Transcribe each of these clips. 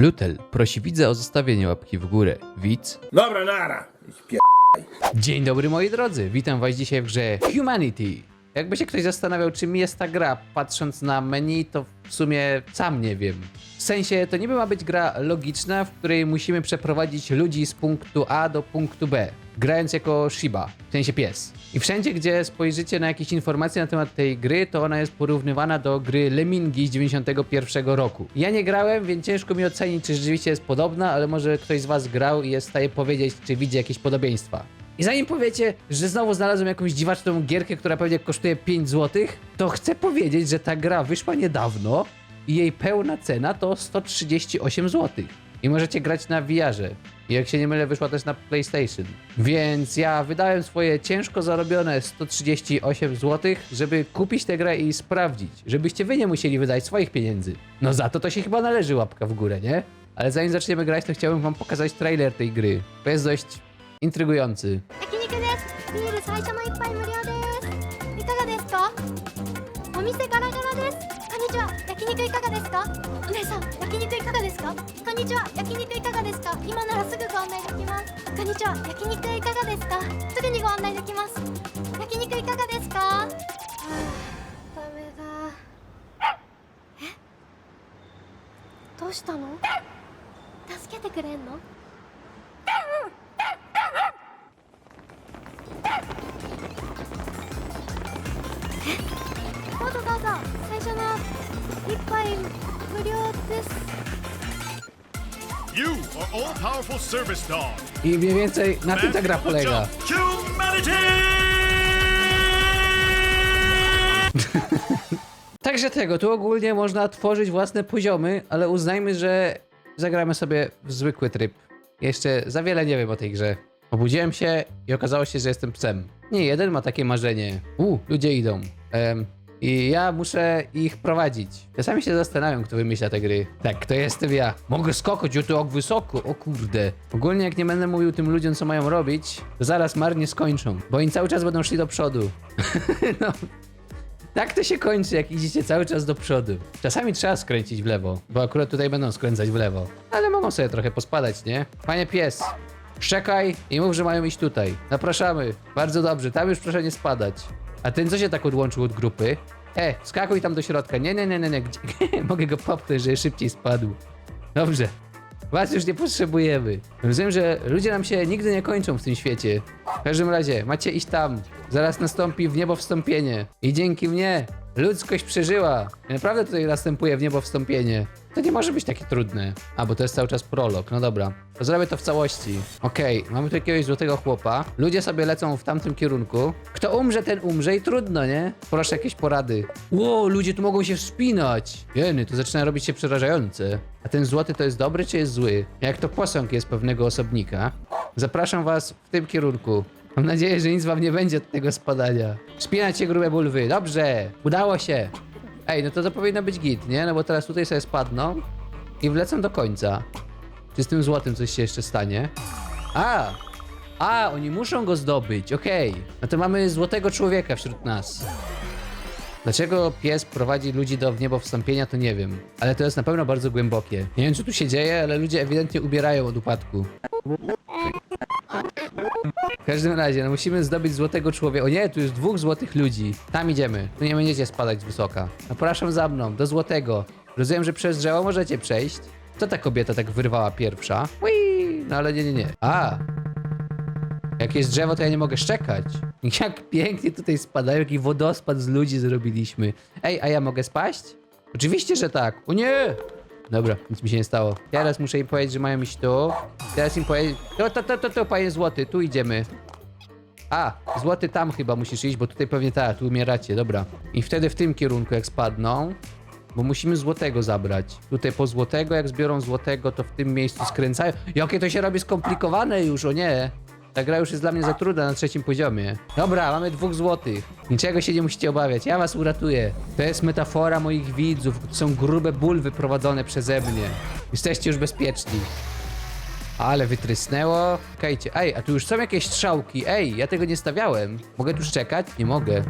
Lutel prosi widza o zostawienie łapki w górę. Widz. Dobra, nara. Dzień dobry moi drodzy, witam was dzisiaj w grze Humanity. Jakby się ktoś zastanawiał, czym jest ta gra, patrząc na menu, to w sumie sam nie wiem. W sensie, to niby ma być gra logiczna, w której musimy przeprowadzić ludzi z punktu A do punktu B, grając jako Shiba, w sensie pies. I wszędzie, gdzie spojrzycie na jakieś informacje na temat tej gry, to ona jest porównywana do gry Lemingi z 91 roku. Ja nie grałem, więc ciężko mi ocenić, czy rzeczywiście jest podobna, ale może ktoś z was grał i jest w stanie powiedzieć, czy widzi jakieś podobieństwa. I zanim powiecie, że znowu znalazłem jakąś dziwaczną gierkę, która pewnie kosztuje 5 zł, to chcę powiedzieć, że ta gra wyszła niedawno i jej pełna cena to 138 zł. I możecie grać na VR-ze. I jak się nie mylę, wyszła też na PlayStation. Więc ja wydałem swoje ciężko zarobione 138 zł, żeby kupić tę grę i sprawdzić, żebyście wy nie musieli wydać swoich pieniędzy. No za to to się chyba należy łapka w górę, nie? Ale zanim zaczniemy grać, to chciałbym wam pokazać trailer tej gry. To jest dość intrygujący. 焼肉です。ビール最初の一杯無料です。いかがですか？お店ガラガラです。こんにちは。焼肉いかがですか？お姉さん焼肉いかがですか？こんにちは。焼肉いかがですか？今ならすぐご案内できます。こんにちは。焼肉いかがですか？すぐにご案内できます。焼肉いかがですか？はあダメだ。え？どうしたの？助けてくれんの？I mniej więcej na tym ta gra polega. Także tego, tu ogólnie można tworzyć własne poziomy, ale uznajmy, że zagramy sobie w zwykły tryb. Jeszcze za wiele nie wiem o tej grze. Obudziłem się i okazało się, że jestem psem. Nie jeden ma takie marzenie. U, ludzie idą. Em, I ja muszę ich prowadzić. Czasami się zastanawiam, kto wymyśla te gry. Tak, to jestem ja. Mogę skakać o to ok wysoko, o kurde. Ogólnie jak nie będę mówił tym ludziom, co mają robić, to zaraz marnie skończą, bo oni cały czas będą szli do przodu. no, tak to się kończy, jak idziecie cały czas do przodu. Czasami trzeba skręcić w lewo, bo akurat tutaj będą skręcać w lewo. Ale mogą sobie trochę pospadać, nie? Panie pies, szczekaj i mów, że mają iść tutaj. Zapraszamy. Bardzo dobrze, tam już proszę nie spadać. A ten co się tak odłączył od grupy? E, skakuj tam do środka. Nie, nie, nie, nie, nie. Gdzie? Mogę go popchnąć, żeby szybciej spadł. Dobrze. Was już nie potrzebujemy. Rozumiem, że ludzie nam się nigdy nie kończą w tym świecie. W każdym razie, macie iść tam. Zaraz nastąpi w niebo wstąpienie. I dzięki mnie ludzkość przeżyła. Naprawdę tutaj następuje w niebo wstąpienie. To nie może być takie trudne. A, bo to jest cały czas prolog. No dobra. Zrobię to w całości. Okej, mamy tu jakiegoś złotego chłopa. Ludzie sobie lecą w tamtym kierunku. Kto umrze, ten umrze i trudno, nie? Proszę jakieś porady. Ło, ludzie tu mogą się wspinać. Jeny, to zaczyna robić się przerażające. A ten złoty to jest dobry czy jest zły? Jak to posąg jest pewnego osobnika. Zapraszam was w tym kierunku. Mam nadzieję, że nic wam nie będzie od tego spadania. Wspinać się grube bulwy. Dobrze, udało się. Ej, no to to powinno być git, nie? No bo teraz tutaj sobie spadną i wlecą do końca. Czy z tym złotym coś się jeszcze stanie? A! A, oni muszą go zdobyć, okej. No to mamy złotego człowieka wśród nas. Dlaczego pies prowadzi ludzi do w niebo wstąpienia, to nie wiem. Ale to jest na pewno bardzo głębokie. Nie wiem, co tu się dzieje, ale ludzie ewidentnie ubierają od upadku. W każdym razie, no musimy zdobyć złotego człowieka. O nie, tu jest dwóch złotych ludzi. Tam idziemy. Tu nie będziecie spadać z wysoka. Zapraszam za mną, do złotego. Rozumiem, że przez drzewo możecie przejść. To ta kobieta tak wyrwała pierwsza. Whee! No ale nie, nie, nie. A! Jak jest drzewo, to ja nie mogę szczekać. Jak pięknie tutaj spadają, jaki wodospad z ludzi zrobiliśmy. Ej, a ja mogę spaść? Oczywiście, że tak. O nie! Dobra, nic mi się nie stało. Teraz muszę im powiedzieć, że mają iść tu. Teraz im powiedzieć... To, to, to, to, to, panie złoty, tu idziemy. A, złoty tam chyba musisz iść, bo tutaj pewnie tak, tu umieracie, dobra. I wtedy w tym kierunku jak spadną, bo musimy złotego zabrać. Tutaj po złotego, jak zbiorą złotego, to w tym miejscu skręcają. Jakie to się robi skomplikowane już, o nie. Ta gra już jest dla mnie za trudna na trzecim poziomie. Dobra, mamy dwóch złotych. Niczego się nie musicie obawiać, ja was uratuję. To jest metafora moich widzów. To są grube bulwy prowadzone przeze mnie. Jesteście już bezpieczni. Ale wytrysnęło. Okejcie. Ej, a tu już są jakieś strzałki. Ej, ja tego nie stawiałem. Mogę tu szczekać? Nie mogę.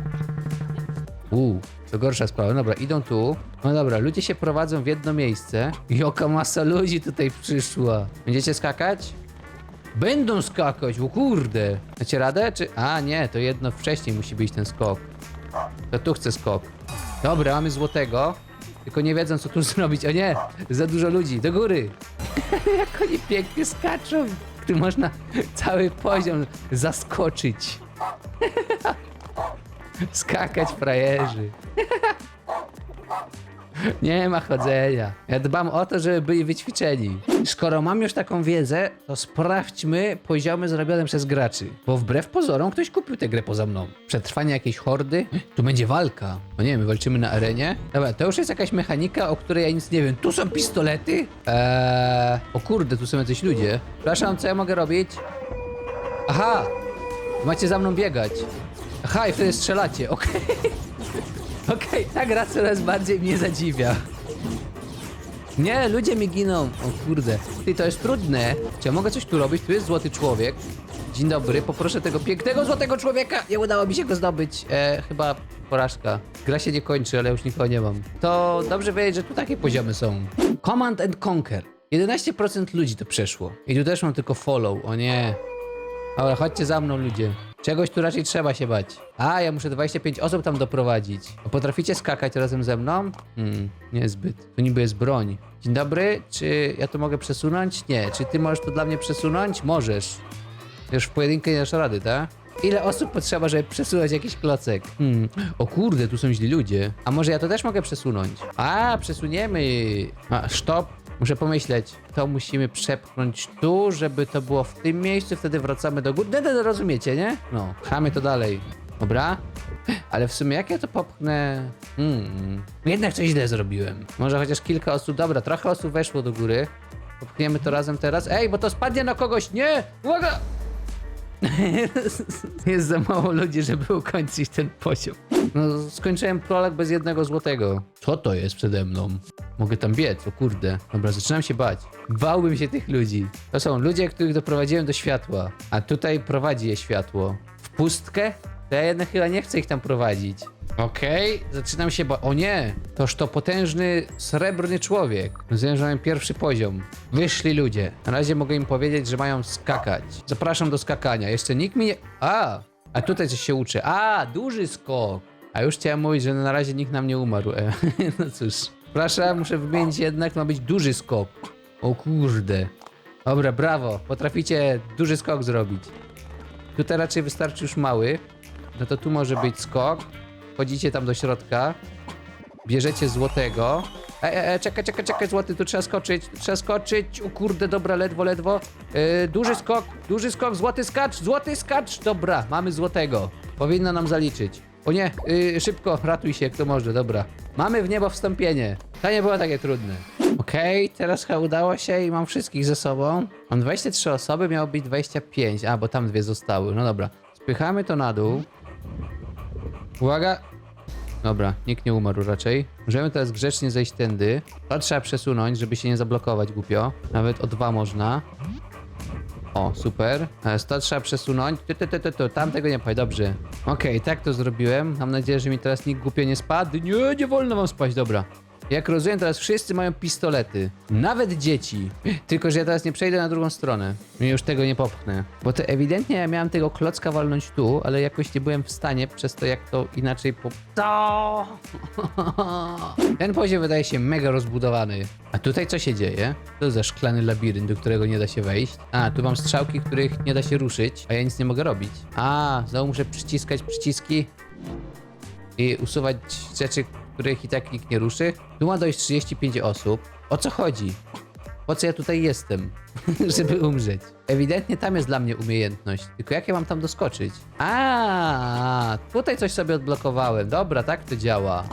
Uuu, To gorsza sprawa. Dobra, idą tu. No dobra, ludzie się prowadzą w jedno miejsce. Joka masa ludzi tutaj przyszła. Będziecie skakać? Będą skakać, o kurde. Macie radę, czy... A, nie, to jedno wcześniej musi być ten skok. To tu chcę skok. Dobra, mamy złotego. Tylko nie wiedzą, co tu zrobić. O nie, za dużo ludzi. Do góry. Jak oni pięknie skaczą. Tu można cały poziom zaskoczyć. Skakać frajerzy. Nie ma chodzenia. Ja dbam o to, żeby byli wyćwiczeni. Skoro mam już taką wiedzę, to sprawdźmy poziomy zrobione przez graczy. Bo wbrew pozorom ktoś kupił tę grę poza mną. Przetrwanie jakiejś hordy? Tu będzie walka. No nie wiem, my walczymy na arenie? Dobra, to już jest jakaś mechanika, o której ja nic nie wiem. Tu są pistolety? Eee... O kurde, tu są jacyś ludzie. Przepraszam, co ja mogę robić? Aha! Macie za mną biegać. Aha, i wtedy strzelacie, okej. Okej, ta gra coraz bardziej mnie zadziwia. Nie, ludzie mi giną. O kurde. Ty, to jest trudne. Czy ja mogę coś tu robić? Tu jest złoty człowiek. Dzień dobry, poproszę tego pięknego złotego człowieka. Nie udało mi się go zdobyć. E, chyba porażka. Gra się nie kończy, ale już nikogo nie mam. To dobrze wiedzieć, że tu takie poziomy są. Command and Conquer. 11% ludzi to przeszło. I tu też mam tylko follow. O nie. Dobra, chodźcie za mną ludzie. Czegoś tu raczej trzeba się bać. A, ja muszę 25 osób tam doprowadzić. A potraficie skakać razem ze mną? Hmm, niezbyt. Tu niby jest broń. Dzień dobry, czy ja to mogę przesunąć? Nie. Czy ty możesz to dla mnie przesunąć? Możesz. Już w pojedynkę nie dasz rady, tak? Ile osób potrzeba, żeby przesunąć jakiś klocek? Hmm. O kurde, tu są źli ludzie. A może ja to też mogę przesunąć? A, przesuniemy. A, stop. Muszę pomyśleć. To musimy przepchnąć tu, żeby to było w tym miejscu, wtedy wracamy do góry. No, no, no, rozumiecie, nie? No, chamy to dalej. Dobra? Ale w sumie jak ja to popchnę? Hmm. Jednak coś źle zrobiłem. Może chociaż kilka osób. Dobra, trochę osób weszło do góry. Popchniemy to razem teraz. Ej, bo to spadnie na kogoś. Nie! Uwaga! Jest za mało ludzi, żeby ukończyć ten poziom. No, skończyłem prolog bez jednego złotego. Co to jest przede mną? Mogę tam biec, o kurde. Dobra, zaczynam się bać. Bałbym się tych ludzi. To są ludzie, których doprowadziłem do światła. A tutaj prowadzi je światło. W pustkę? To ja jednak chyba nie chcę ich tam prowadzić. Okej, zaczynam się bać. O nie! Toż to potężny, srebrny człowiek. Rozumiem, że pierwszy poziom. Wyszli ludzie. Na razie mogę im powiedzieć, że mają skakać. Zapraszam do skakania. Jeszcze nikt mi nie... A! A tutaj coś się uczy. A! Duży skok! A już chciałem mówić, że na razie nikt nam nie umarł. E, no cóż. Przepraszam, muszę wymienić jednak, ma być duży skok. O kurde. Dobra, brawo. Potraficie duży skok zrobić. Tutaj raczej wystarczy już mały. No to tu może być skok. Wchodzicie tam do środka. Bierzecie złotego. E, e, e, czekaj, czekaj, czekaj, złoty, tu trzeba skoczyć, trzeba skoczyć. O kurde, dobra, ledwo, ledwo. E, duży skok, duży skok, złoty skacz, złoty skacz. Dobra, mamy złotego. Powinno nam zaliczyć. O nie, y, szybko, ratuj się, kto może, dobra. Mamy w niebo wstąpienie. To nie było takie trudne. Okej, teraz chyba udało się i mam wszystkich ze sobą. Mam 23 osoby, miało być 25. A, bo tam dwie zostały. No dobra. Spychamy to na dół. Uwaga! Dobra, nikt nie umarł raczej. Możemy teraz grzecznie zejść tędy. To trzeba przesunąć, żeby się nie zablokować głupio. Nawet o dwa można. O, super. E, To trzeba przesunąć. Ty. Tam tego nie pchaj, dobrze. Okej, tak to zrobiłem. Mam nadzieję, że mi teraz nikt głupio nie spadł. Nie, nie wolno wam spać, dobra. Jak rozumiem, teraz wszyscy mają pistolety. Nawet dzieci. Tylko, że ja teraz nie przejdę na drugą stronę. I już tego nie popchnę. Bo to ewidentnie ja miałem tego klocka walnąć tu, ale jakoś nie byłem w stanie przez to, jak to inaczej po... To! Ten poziom wydaje się mega rozbudowany. A tutaj co się dzieje? To za szklany labirynt, do którego nie da się wejść. A, tu mam strzałki, których nie da się ruszyć, a ja nic nie mogę robić. A, znowu muszę przyciskać przyciski i usuwać rzeczy, których i tak nikt nie ruszy. Tu ma dojść 35 osób. O co chodzi? Po co ja tutaj jestem? Żeby umrzeć. Ewidentnie tam jest dla mnie umiejętność. Tylko jak ja mam tam doskoczyć? A, tutaj coś sobie odblokowałem. Dobra, tak to działa.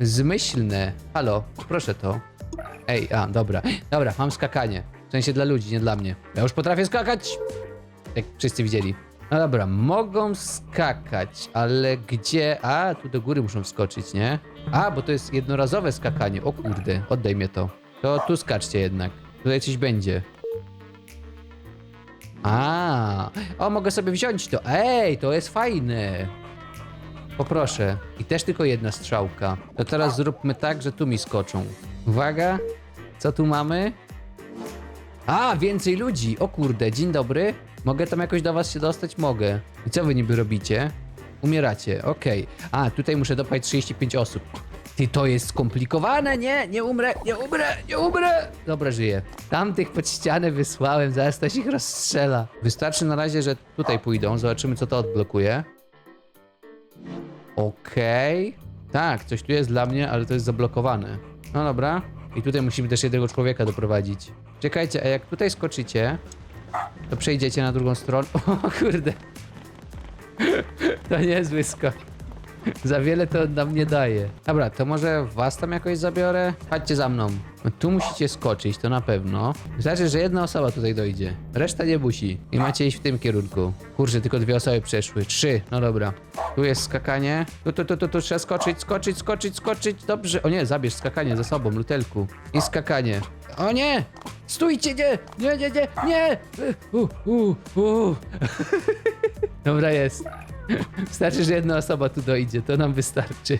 Zmyślne. Halo, proszę to. Ej, a, dobra. Dobra, mam skakanie. W sensie dla ludzi, nie dla mnie. Ja już potrafię skakać! Jak wszyscy widzieli. No dobra, mogą skakać, ale gdzie? A, tu do góry muszą wskoczyć, nie? A, bo to jest jednorazowe skakanie. O kurde, oddaj mnie to. To tu skaczcie jednak. Tutaj coś będzie. A, o, mogę sobie wziąć to. Ej, to jest fajne. Poproszę. I też tylko jedna strzałka. To teraz zróbmy tak, że tu mi skoczą. Uwaga. Co tu mamy? A, więcej ludzi. O kurde, dzień dobry. Mogę tam jakoś do was się dostać? Mogę. I co wy niby robicie? Umieracie, okej. A, tutaj muszę dopać 35 osób. Ty, to jest skomplikowane, nie? Nie umrę, nie umrę, nie umrę! Dobra, żyję. Tamtych pod ścianę wysłałem, zaraz ktoś ich rozstrzela. Wystarczy na razie, że tutaj pójdą, zobaczymy co to odblokuje. Okej. Tak, coś tu jest dla mnie, ale to jest zablokowane. No dobra. I tutaj musimy też jednego człowieka doprowadzić. Czekajcie, a jak tutaj skoczycie, to przejdziecie na drugą stronę. O kurde. To niezły skok. Za wiele to nam nie daje. Dobra, to może was tam jakoś zabiorę? Chodźcie za mną. No, tu musicie skoczyć, to na pewno. Znaczy, że jedna osoba tutaj dojdzie. Reszta nie musi. I macie iść w tym kierunku. Kurczę, tylko dwie osoby przeszły. Trzy, no dobra. Tu jest skakanie. Tu, tu, tu, tu, tu trzeba skoczyć, skoczyć, skoczyć, skoczyć. Dobrze. O nie, zabierz skakanie ze sobą, lutelku. I skakanie. O nie! Stójcie, nie! Nie, nie, nie, nie! U, u, u. Dobra, jest. Wystarczy, że jedna osoba tu dojdzie, to nam wystarczy.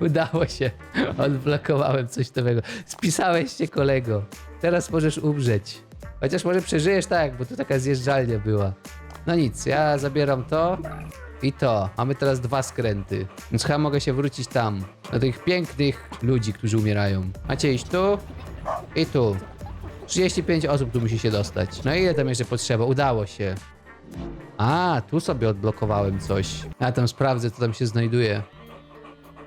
Udało się. Odblokowałem coś nowego. Spisałeś się, kolego. Teraz możesz umrzeć. Chociaż może przeżyjesz tak, bo tu taka zjeżdżalnia była. No nic, ja zabieram to i to. Mamy teraz dwa skręty. Więc chyba mogę się wrócić tam. Do tych pięknych ludzi, którzy umierają. Macie iść tu i tu. 35 osób tu musi się dostać. No i ile tam jeszcze potrzeba? Udało się. A, tu sobie odblokowałem coś. Ja tam sprawdzę, co tam się znajduje.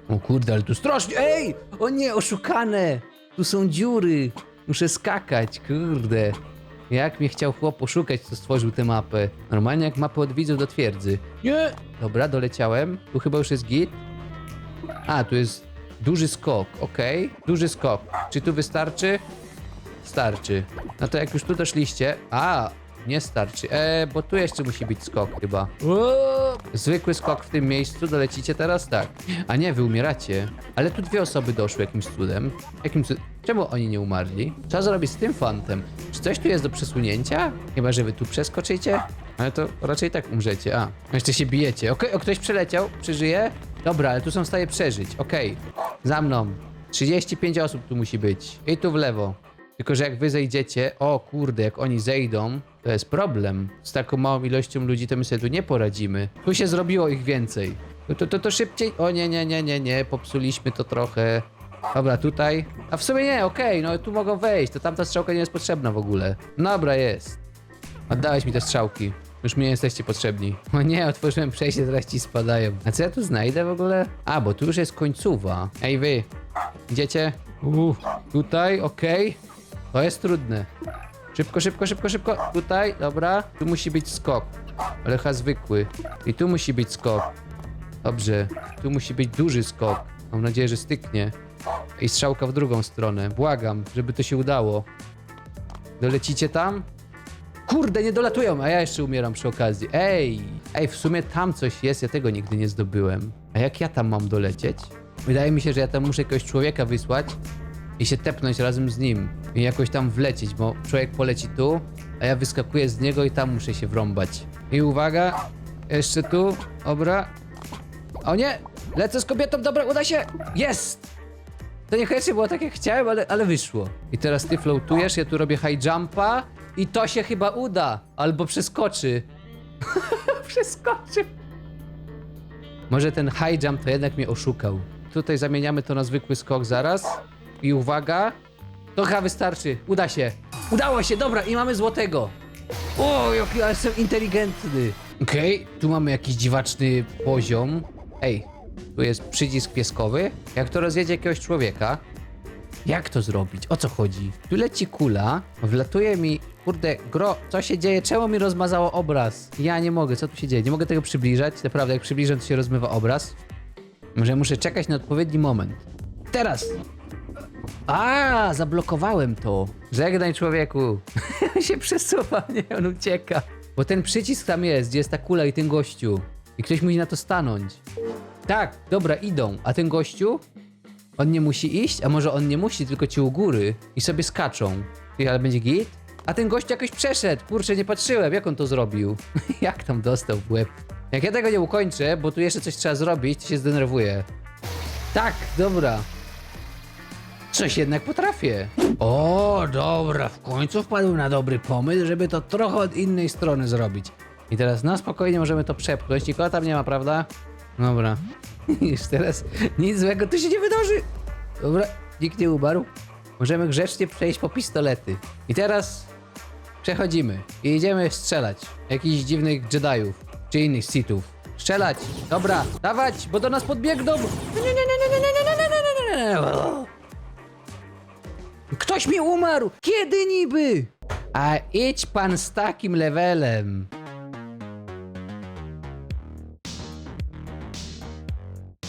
O kurde, ale tu strasznie. Ej! O nie, oszukane! Tu są dziury. Muszę skakać, kurde. Jak mnie chciał chłop oszukać, co stworzył tę mapę. Normalnie jak mapę od widzów do twierdzy. Nie! Dobra, doleciałem. Tu chyba już jest git. A, tu jest duży skok, okej. Duży skok. Czy tu wystarczy? Starczy. No to jak już tu doszliście... A, nie starczy. E, bo tu jeszcze musi być skok chyba. O! Zwykły skok w tym miejscu, dolecicie teraz? Tak. A nie, wy umieracie. Ale tu dwie osoby doszły jakimś cudem. Jakim cudem? Czemu oni nie umarli? Co zrobić z tym fantem? Czy coś tu jest do przesunięcia? Chyba, że wy tu przeskoczycie? Ale to raczej tak umrzecie. A, jeszcze się bijecie. Okej, o ktoś przeleciał? Przeżyje? Dobra, ale tu są w stanie przeżyć. Okej. Za mną. 35 osób tu musi być. I tu w lewo. Tylko, że jak wy zejdziecie, o kurde, jak oni zejdą, to jest problem. Z taką małą ilością ludzi to my sobie tu nie poradzimy. Tu się zrobiło ich więcej. To, to, to, to szybciej. O nie, nie, nie, nie, nie, popsuliśmy to trochę. Dobra, tutaj. A w sumie nie, okej, no tu mogą wejść, to tamta strzałka nie jest potrzebna w ogóle. Dobra, jest. Oddałeś mi te strzałki. Już mi nie jesteście potrzebni. O nie, otworzyłem przejście, teraz ci spadają. A co ja tu znajdę w ogóle? A, bo tu już jest końcowa. Ej wy, idziecie? Uff, tutaj, okej. To jest trudne. Szybko, szybko, szybko, szybko. Tutaj, dobra. Tu musi być skok. Ale chyba zwykły. I tu musi być skok. Dobrze. Tu musi być duży skok. Mam nadzieję, że styknie. I strzałka w drugą stronę. Błagam, żeby to się udało. Dolecicie tam? Kurde, nie dolatują, a ja jeszcze umieram przy okazji. Ej! Ej, w sumie tam coś jest, ja tego nigdy nie zdobyłem. A jak ja tam mam dolecieć? Wydaje mi się, że ja tam muszę jakiegoś człowieka wysłać i się tepnąć razem z nim. I jakoś tam wlecieć, bo człowiek poleci tu, a ja wyskakuję z niego i tam muszę się wrąbać. I uwaga, jeszcze tu, dobra. O nie! Lecę z kobietą, dobra, uda się! Jest! To niekoniecznie było tak jak chciałem, ale, ale wyszło. I teraz ty floatujesz, ja tu robię high jumpa i to się chyba uda. Albo przeskoczy. przeskoczy. Może ten high jump to jednak mnie oszukał. Tutaj zamieniamy to na zwykły skok zaraz. I uwaga. To chyba wystarczy. Uda się. Udało się, dobra, i mamy złotego. O, jaki ja jestem inteligentny. Okej, tu mamy jakiś dziwaczny poziom. Ej, tu jest przycisk pieskowy. Jak to rozjedzie jakiegoś człowieka, jak to zrobić? O co chodzi? Tu leci kula, wlatuje mi. Kurde, gro, co się dzieje? Czemu mi rozmazało obraz? Ja nie mogę, co tu się dzieje? Nie mogę tego przybliżać. Naprawdę, jak przybliżam, to się rozmywa obraz. Może muszę czekać na odpowiedni moment. Teraz! A, zablokowałem to. Żegnaj człowieku. się przesuwa, nie, on ucieka. Bo ten przycisk tam jest, gdzie jest ta kula i ten gościu. I ktoś musi na to stanąć. Tak, dobra, idą. A ten gościu? On nie musi iść? A może on nie musi, tylko ci u góry i sobie skaczą. Ty, ale będzie git? A ten gość jakoś przeszedł. Kurczę, nie patrzyłem, jak on to zrobił. jak tam dostał w łeb. Jak ja tego nie ukończę, bo tu jeszcze coś trzeba zrobić, to się zdenerwuję. Tak, dobra. Coś jednak potrafię. O, dobra, w końcu wpadłem na dobry pomysł, żeby to trochę od innej strony zrobić. I teraz na spokojnie możemy to przepchnąć. Nikogo tam nie ma, prawda? Dobra. Już teraz nic złego tu się nie wydarzy. Dobra, nikt nie umarł. Możemy grzecznie przejść po pistolety. I teraz przechodzimy i idziemy strzelać. Jakichś dziwnych Jediów, czy innych Sithów. Strzelać! Dobra, dawać, bo do nas podbiegną! Nie, nie, nie, nie, nie, nie, nie, nie, nie, nie, nie, nie. Ktoś mi umarł! Kiedy niby? A idź pan z takim levelem.